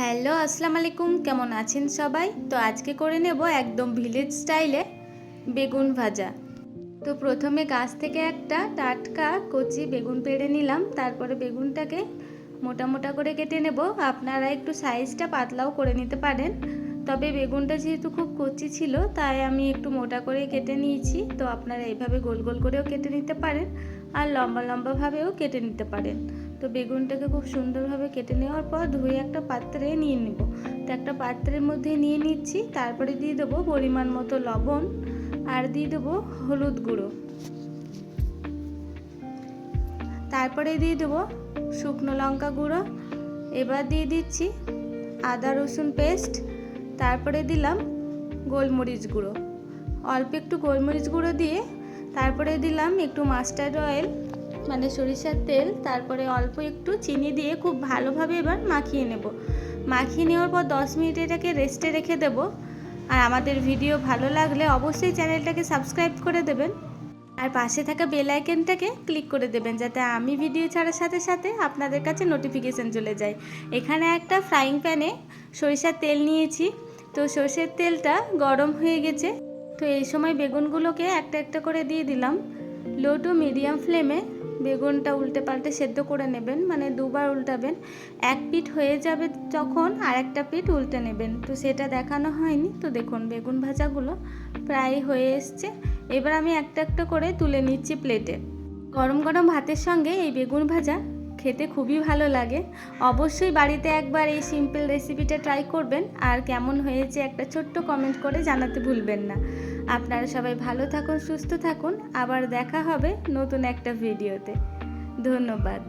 Hello আসসালামু আলাইকুম কেমন আছেন সবাই? তো আজকে করে নেব একদম ভিলেজ স্টাইলে বেগুন ভাজা। তো প্রথমে গাছ থেকে একটা টাটকা কচি বেগুন পেড়ে নিলাম, তারপরে বেগুনটাকে মোটা মোটা করে কেটে নেব। আপনারা একটু সাইজটা পাতলাও করে নিতে পারেন। তবে বেগুনটা যেহেতু খুব কচি ছিল, তাই আমি একটু মোটা করে কেটে নিয়েছি। তো আপনারা এইভাবে গোল গোল করেও কেটে নিতে পারেন আর লম্বা লম্বাভাবেও কেটে নিতে পারেন। তো বেগুনটাকে খুব সুন্দরভাবে কেটে নেওয়ার পর ধুয়ে একটা পাত্রে নিয়ে নেব। তো একটা পাত্রের মধ্যে নিয়ে নিচ্ছি, তারপরে দিয়ে দেবো পরিমাণ মতো লবণ আর দিয়ে দেবো হলুদ গুঁড়ো। তারপরে দিয়ে দেবো শুকনো লঙ্কা গুঁড়ো। এবার দিয়ে দিচ্ছি আদা রসুন পেস্ট তারপরে দিলাম গোলমরিচ গুঁড়ো। অল্প একটু গোলমরিচ গুঁড়ো দিয়ে তারপরে দিলাম একটু মাস্টার্ড অয়েল মানে সরিষার তেল, তারপরে অল্প একটু চিনি দিয়ে খুব ভালোভাবে এবার মাখিয়ে নেব। মাখিয়ে নেওয়ার পর দশ মিনিট এটাকে রেস্টে রেখে দেব। আর আমাদের ভিডিও ভালো লাগলে অবশ্যই চ্যানেলটাকে সাবস্ক্রাইব করে দেবেন। আর পাশে থাকা বেল আইকনটাকে ক্লিক করে দেবেন, যাতে আমি ভিডিও ছাড়ার সাথে সাথে আপনাদের কাছে নোটিফিকেশান চলে যায়। এখানে একটা ফ্রাইং প্যানে সরিষার তেল নিয়েছি। তো সর্ষের তেলটা গরম হয়ে গেছে। তো এই সময় বেগুনগুলোকে একটা একটা করে দিয়ে দিলাম। লো টু মিডিয়াম ফ্লেমে বেগুনটা উল্টে পাল্টে সেদ্ধ করে নেবেন মানে দুবার উল্টাবেন। এক পিঠ হয়ে যাবে যখন, আর একটা পিঠ উল্টে নেবেন। তো সেটা দেখানো হয়নি। তো দেখুন, বেগুন ভাজাগুলো প্রায় হয়ে এসছে। এবার আমি একটা একটা করে তুলে নিচ্ছি প্লেটে গরম গরম ভাতের সঙ্গে এই বেগুন ভাজা খেতে খুবই ভালো লাগে। অবশ্যই বাড়িতে একবার এই সিম্পল রেসিপিটা ট্রাই করবেন। আর কেমন হয়েছে একটা ছোট্ট কমেন্ট করে জানাতে ভুলবেন না। আপনারা সবাই ভালো থাকুন, সুস্থ থাকুন। আবার দেখা হবে নতুন একটা ভিডিওতে ধন্যবাদ।